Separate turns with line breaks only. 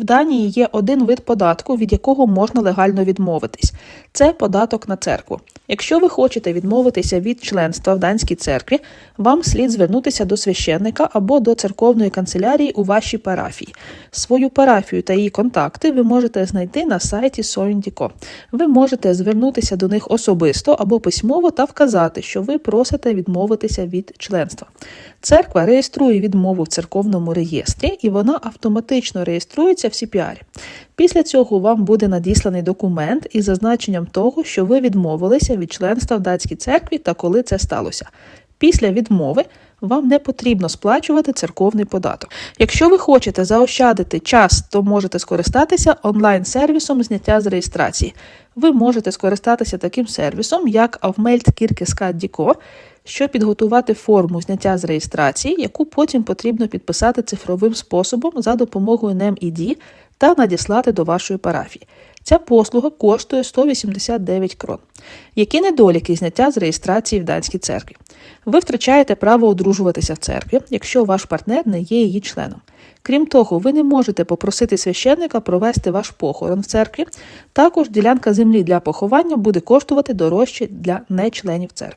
В Данії є один вид податку, від якого можна легально відмовитись. Це податок на церкву. Якщо ви хочете відмовитися від членства в данській церкві, вам слід звернутися до священника або до церковної канцелярії у вашій парафії. Свою парафію та її контакти ви можете знайти на сайті Soindico. Ви можете звернутися до них особисто або письмово та вказати, що ви просите відмовитися від членства. Церква реєструє відмову в церковному реєстрі, і вона автоматично реєструється в CPR. Після цього вам буде надісланий документ із зазначенням того, що ви відмовилися від членства в датській церкві та коли це сталося. Після відмови вам не потрібно сплачувати церковний податок. Якщо ви хочете заощадити час, то можете скористатися онлайн-сервісом зняття з реєстрації. Ви можете скористатися таким сервісом, як Avmeld Kirkeskatt.dk, щоб підготувати форму зняття з реєстрації, яку потім потрібно підписати цифровим способом за допомогою NemID та надіслати до вашої парафії. Ця послуга коштує 189 крон. Які недоліки зняття з реєстрації в данській церкві? Ви втрачаєте право одружуватися в церкві, якщо ваш партнер не є її членом. Крім того, ви не можете попросити священника провести ваш похорон в церкві. Також ділянка землі для поховання буде коштувати дорожче для нечленів церкви.